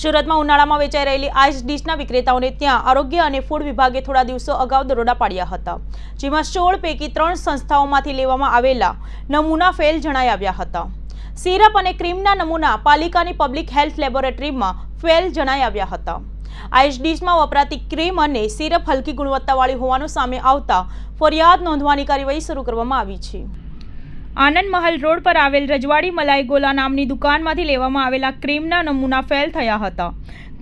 સુરતમાં ઉનાળામાં વેચાઈ રહેલી આઈસ ડીશના વિક્રેતાઓને ત્યાં આરોગ્ય અને ફૂડ વિભાગે થોડા દિવસો અગાઉ દરોડા પાડ્યા હતા, જેમાં સોળ પૈકી ત્રણ સંસ્થાઓમાંથી લેવામાં આવેલા નમૂના ફેલ જણાઈ આવ્યા હતા. સિરપ અને ક્રીમના નમૂના પાલિકાની પબ્લિક હેલ્થ લેબોરેટરીમાં ફેલ જણાઈ આવ્યા હતા. આઈસ ડીશમાં વપરાતી ક્રીમ અને સિરપ હલકી ગુણવત્તાવાળી હોવાનું સામે આવતા ફરિયાદ નોંધવાની કાર્યવાહી શરૂ કરવામાં આવી છે. આનંદ મહલ રોડ પર આવેલ રજવાડી મલાઈ ગોલા નામની દુકાનમાંથી લેવામાં આવેલા ક્રીમના નમૂના ફેલ થયા હતા.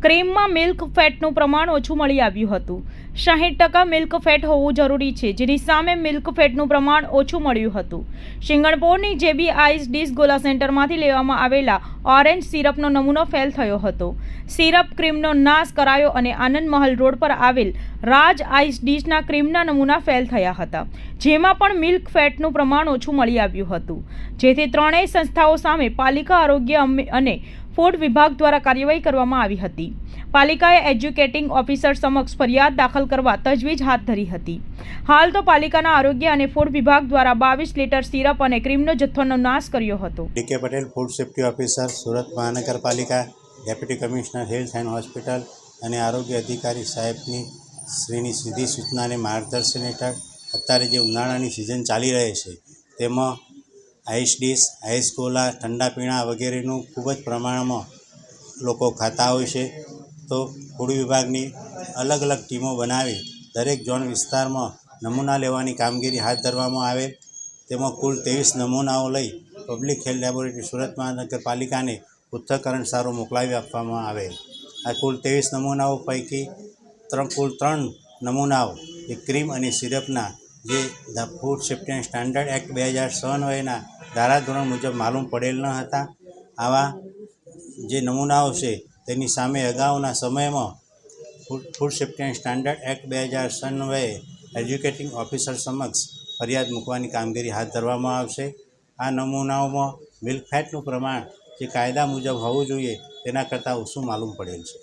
ક્રીમમાં મિલ્ક ફેટનું પ્રમાણ ઓછું મળી આવ્યું હતું. સાહીઠ ટકા મિલ્ક ફેટ હોવું જરૂરી છે, જેની સામે મિલ્ક ફેટનું પ્રમાણ ઓછું મળ્યું હતું. શિંગણપોરની જેબી આઈસ ડીશ ગોલા સેન્ટરમાંથી લેવામાં આવેલા ઓરેન્જ સિરપનો નમૂનો ફેલ થયો હતો. સિરપ ક્રીમનો નાશ કરાયો અને આનંદ મહલ રોડ પર આવેલ રાજ આઈસ ડીશના ક્રીમના નમૂના ફેલ થયા હતા, જેમાં પણ મિલ્ક ફેટનું પ્રમાણ ઓછું મળી આવ્યું હતું. જેથી ત્રણેય સંસ્થાઓ સામે પાલિકા આરોગ્ય અને ફૂડ વિભાગ દ્વારા કાર્યવાહી કરવામાં આવી હતી. પાલિકાએ એજ્યુકેટિંગ ઓફિસર સમક્ષ ફરિયાદ દાખલ કરવા તજવીજ હાથ ધરી હતી. હાલ તો પાલિકાના આરોગ્ય અને ફૂડ વિભાગ દ્વારા બાવીસ લીટર સિરપ અને ક્રીમનો જથ્થોનો નાશ કર્યો હતો. DK Patel, food safety officer, Surat મહાનગરપાલિકા, deputy commissioner, health and hospital અને આરોગ્ય અધિકારી સાહેબની શ્રીની સીધી સૂચના અને માર્ગદર્શન હેઠળ અત્યારે જે ઉનાળાની સિઝન ચાલી રહી છે, તેમાં આઈસ ડીશ, આઈસ ગોલા ઠંડા પીણા વગેરેનું ખૂબ જ પ્રમાણમાં લોકો ખાતા હોય છે. તો ફૂડ વિભાગની અલગ અલગ ટીમો બનાવી દરેક ઝોન વિસ્તારમાં નમૂના લેવાની કામગીરી હાથ ધરવામાં આવે. તેમાં કુલ ત્રેવીસ નમૂનાઓ લઈ પબ્લિક હેલ્થ લેબોરેટરી સુરત મહાનગરપાલિકાને પૃથ્થકરણ સારું મોકલાવી આપવામાં આવે. આ કુલ ત્રેવીસ નમૂનાઓ પૈકી ત્રણ, કુલ ત્રણ નમૂનાઓ એ ક્રીમ અને સિરપના જે the food safety and standard act બે હજાર છ અન્વયના ધારાધોરણ મુજબ માલુમ પડેલ ન હતા. આવા જે નમૂનાઓ છે, તેની સામે અગાઉના સમયમાં food safety and standard act બે હજાર છ અન્વયે એજ્યુકેટિંગ ઓફિસર સમક્ષ ફરિયાદ મૂકવાની કામગીરી હાથ ધરવામાં આવશે. આ નમૂનાઓમાં મિલ્ક ફેટનું પ્રમાણ જે કાયદા મુજબ હોવું જોઈએ તેના કરતાં ઓછું માલુમ પડેલ છે.